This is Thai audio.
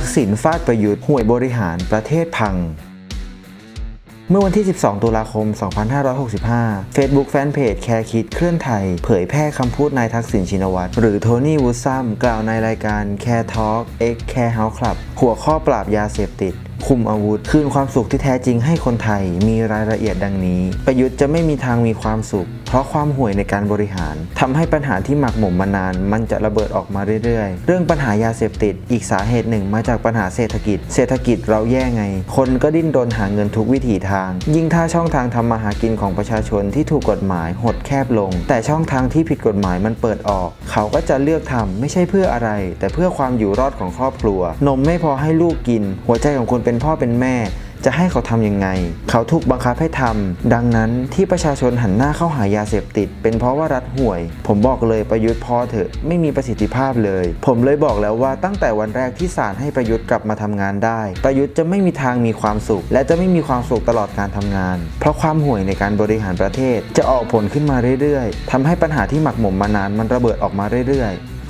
ทักษิณฟาดประยุทธ์ห่วยบริหารประเทศพัง เมื่อวันที่ 12 ตุลาคม 2565 Facebook Fanpage แคร์คิดเคลื่อนไทย เผยแพร่คำพูดนายทักษิณชินวัตร หรือโทนี่วูดซัมกล่าวในรายการ Care Talk X Care House Club หัวข้อปราบยาเสพติด คุมอาวุธ คืนความสุขที่แท้จริงให้คนไทยมีรายละเอียดดังนี้ ประยุทธ์จะไม่มีทางมีความสุข เพราะความห่วยในการบริหารทำให้ปัญหาที่หมักหมมมานาน มันจะระเบิดออกมาเรื่อยๆ เรื่องปัญหายาเสพติดอีกสาเหตุหนึ่งมาจากปัญหาเศรษฐกิจ เศรษฐกิจเราแย่ไง คนก็ดิ้นรนหาเงินทุกวิถีทาง ยิ่งถ้าช่องทางทำมาหากินของประชาชนที่ถูกกฎหมายหดแคบลง แต่ช่องทางที่ผิดกฎหมายมันเปิดออก เขาก็จะเลือกทำไม่ใช่เพื่ออะไร แต่เพื่อความอยู่รอดของครอบครัว นมไม่พอให้ลูกกิน หัวใจของคนเป็นพ่อเป็นแม่ จะให้เขาทำยังไง เขาถูกบังคับให้ทำดังนั้นที่ประชาชนหันหน้าเข้าหายาเสพติด เป็นเพราะว่ารัฐห่วย ผมบอกเลยประยุทธ์พอเถอะไม่มีประสิทธิภาพเลย ผมเลยบอกแล้วว่าตั้งแต่วันแรกที่ศาลให้ประยุทธ์กลับมาทำงานได้ ประยุทธ์จะไม่มีทางมีความสุข และจะไม่มีความสุขตลอดการทำงาน เพราะความห่วยในการบริหารประเทศจะออกผลขึ้นมาเรื่อยๆทำให้ปัญหาที่หมักหมมมานานมันระเบิดออกมาเรื่อยๆ